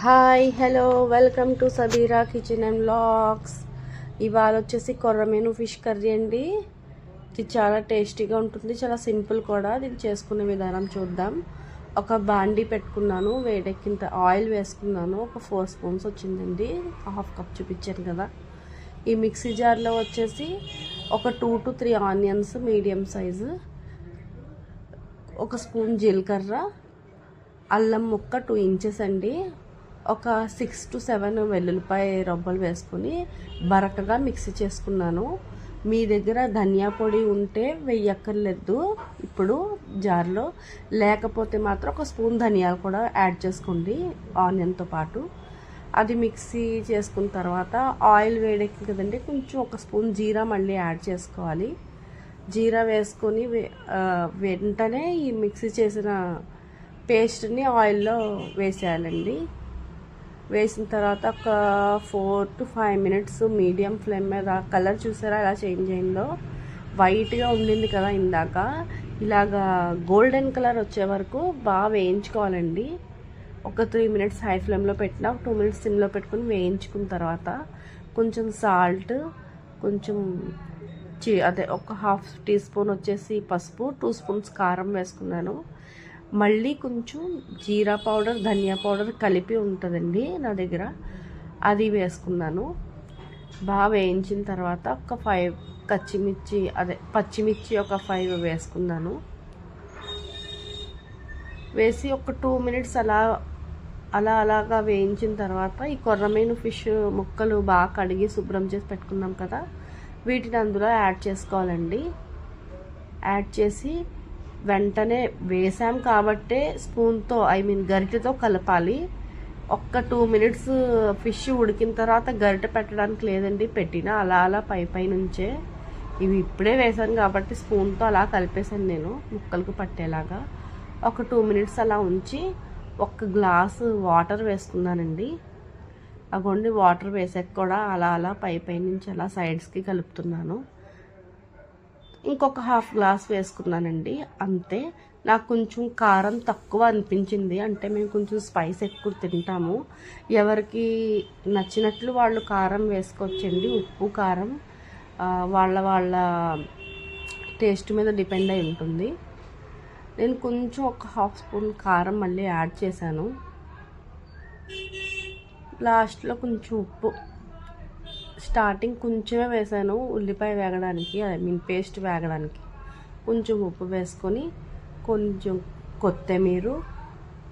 Hi hello welcome to Sabira kitchen and blogs ఇవాళ వచ్చేసి కొర్రమేను fish curry అండి. ఇది చాలా టేస్టీగా ఉంటుంది చాలా సింపుల్ కూడా. దీన్ని చేసుకునే విధానం చూద్దాం. ఒక బాండీ పెట్టుకున్నాను వేడెక్కిన ఆయిల్ వేసుకున్నాను. ఒక ఫోర్ స్పూన్స్ వచ్చిందండి. హాఫ్ కప్ చూపించాను కదా. ఈ మిక్సీ జార్లో వచ్చేసి ఒక two to three onions medium size ఒక స్పూన్ జీలకర్ర అల్లం ముక్క టూ ఇంచెస్ అండి. ఒక సిక్స్ టు సెవెన్ వెల్లుల్లిపాయ రొబ్బలు వేసుకొని బరకగా మిక్సీ చేసుకున్నాను. మీ దగ్గర ధనియా పొడి ఉంటే వెయ్యక్కర్లేదు ఇప్పుడు జార్లో. లేకపోతే మాత్రం ఒక స్పూన్ ధనియాలు కూడా యాడ్ చేసుకోండి ఆనియన్తో పాటు. అది మిక్సీ చేసుకున్న తర్వాత ఆయిల్ వేడెక్కి కదండి కొంచెం ఒక స్పూన్ జీరా మళ్ళీ యాడ్ చేసుకోవాలి. జీరా వేసుకొని వెంటనే ఈ మిక్సీ చేసిన పేస్ట్ని ఆయిల్లో వేసేయాలండి. వేసిన తర్వాత ఒక four to five minutes medium flame మీద కలర్ చూసారా ఎలా చేంజ్ అయిందో? వైట్గా ఉండింది కదా ఇందాక. ఇలాగా గోల్డెన్ కలర్ వచ్చే వరకు బాగా వేయించుకోవాలండి. ఒక త్రీ మినిట్స్ హై ఫ్లేమ్లో పెట్టిన టూ మినిట్స్ సిమ్లో పెట్టుకుని వేయించుకున్న తర్వాత కొంచెం సాల్ట్ కొంచెం చి అదే ఒక హాఫ్ టీ స్పూన్ వచ్చేసి పసుపు టూ స్పూన్స్ కారం వేసుకున్నాను. మళ్ళీ కొంచెం జీరా పౌడర్ ధనియా పౌడర్ కలిపి ఉంటుందండి నా దగ్గర. అది వేసుకున్నాను. బాగా వేయించిన తర్వాత ఒక ఫైవ్ పచ్చిమిర్చి అదే పచ్చిమిర్చి ఒక ఫైవ్ వేసుకున్నాను. వేసి ఒక టూ మినిట్స్ అలా అలా అలాగా వేయించిన తర్వాత ఈ కొర్రమైన ఫిష్ ముక్కలు బాగా కడిగి శుభ్రం చేసి పెట్టుకున్నాం కదా వీటిని అందులో యాడ్ చేసుకోవాలండి. యాడ్ చేసి వెంటనే వేసాం కాబట్టే స్పూన్తో ఐ మీన్ గరిటెతో కలపాలి. ఒక్క టూ మినిట్స్ ఫిష్ ఉడికిన తర్వాత గరిటె పెట్టడానికి లేదండి పెట్టిన అలా అలా పై పై నుంచే. ఇవి ఇప్పుడే వేసాను కాబట్టి స్పూన్తో అలా కలిపేశాను నేను ముక్కలకు పట్టేలాగా. ఒక టూ మినిట్స్ అలా ఉంచి ఒక గ్లాస్ వాటర్ వేసుకున్నానండి. అగోండి వాటర్ వేసాక కూడా అలా అలా పై పై నుంచి అలా సైడ్స్కి కలుపుతున్నాను. ఇంకొక హాఫ్ గ్లాస్ వేసుకున్నానండి. అంతే. నాకు కొంచెం కారం తక్కువ అనిపించింది. అంటే మేము కొంచెం స్పైస్ ఎక్కువ తింటాము. ఎవరికి నచ్చినట్లు వాళ్ళు కారం వేసుకోవచ్చండి. ఉప్పు కారం వాళ్ళ వాళ్ళ టేస్ట్ మీద డిపెండ్ అయి ఉంటుంది. నేను కొంచెం ఒక హాఫ్ స్పూన్ కారం మళ్ళీ యాడ్ చేశాను. లాస్ట్లో కొంచెం ఉప్పు స్టార్టింగ్ కొంచెమే వేసాను ఉల్లిపాయ వేగడానికి ఐ మీన్ పేస్ట్ వేగడానికి. కొంచెం ఉప్పు వేసుకొని కొంచెం కొత్తిమీర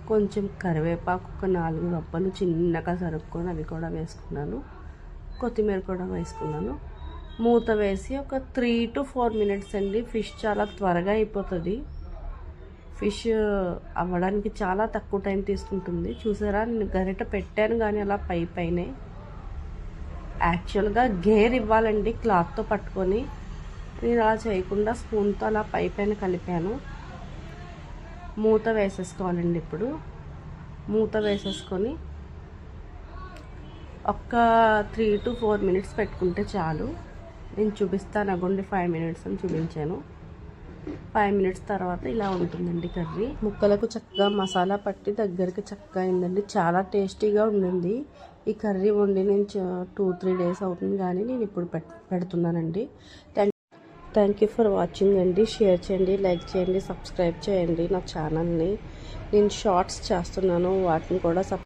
కొంచెం కరివేపాకు ఒక నాలుగు రబ్బలు చిన్నగా సరుక్కొని అవి కూడా వేసుకున్నాను. కొత్తిమీర కూడా వేసుకున్నాను. మూత వేసి ఒక త్రీ టు ఫోర్ మినిట్స్ అండి. ఫిష్ చాలా త్వరగా అయిపోతుంది. ఫిష్ అవ్వడానికి చాలా తక్కువ టైం తీసుకుంటుంది. చూసారా? నేను గరిట పెట్టాను కానీ అలా పై పైనే. యాక్చువల్గా గేర్ ఇవ్వాలండి క్లాత్తో పట్టుకొని. నేను అలా చేయకుండా స్పూన్తో అలా పై పైన కలిపాను. మూత వేసేసుకోవాలండి ఇప్పుడు. మూత వేసేసుకొని ఒక్క త్రీ టు ఫోర్ మినిట్స్ పెట్టుకుంటే చాలు. నేను చూపిస్తాను అగోండి ఫైవ్ మినిట్స్ అని చూపించాను. ఫైవ్ మినిట్స్ తర్వాత ఇలా ఉంటుందండి కర్రీ. ముక్కలకు చక్కగా మసాలా పట్టి దగ్గరికి చక్కగా అయిందండి. చాలా టేస్టీగా ఉండింది ఈ కర్రీ వండి నేను టూ త్రీ డేస్ అవుతుంది కానీ నేను ఇప్పుడు పెడుతున్నానండి. Thank thank you for watching అండి. షేర్ చేయండి లైక్ చేయండి సబ్స్క్రైబ్ చేయండి నా ఛానల్ని. నేను షార్ట్స్ చేస్తున్నాను వాటిని కూడా సబ్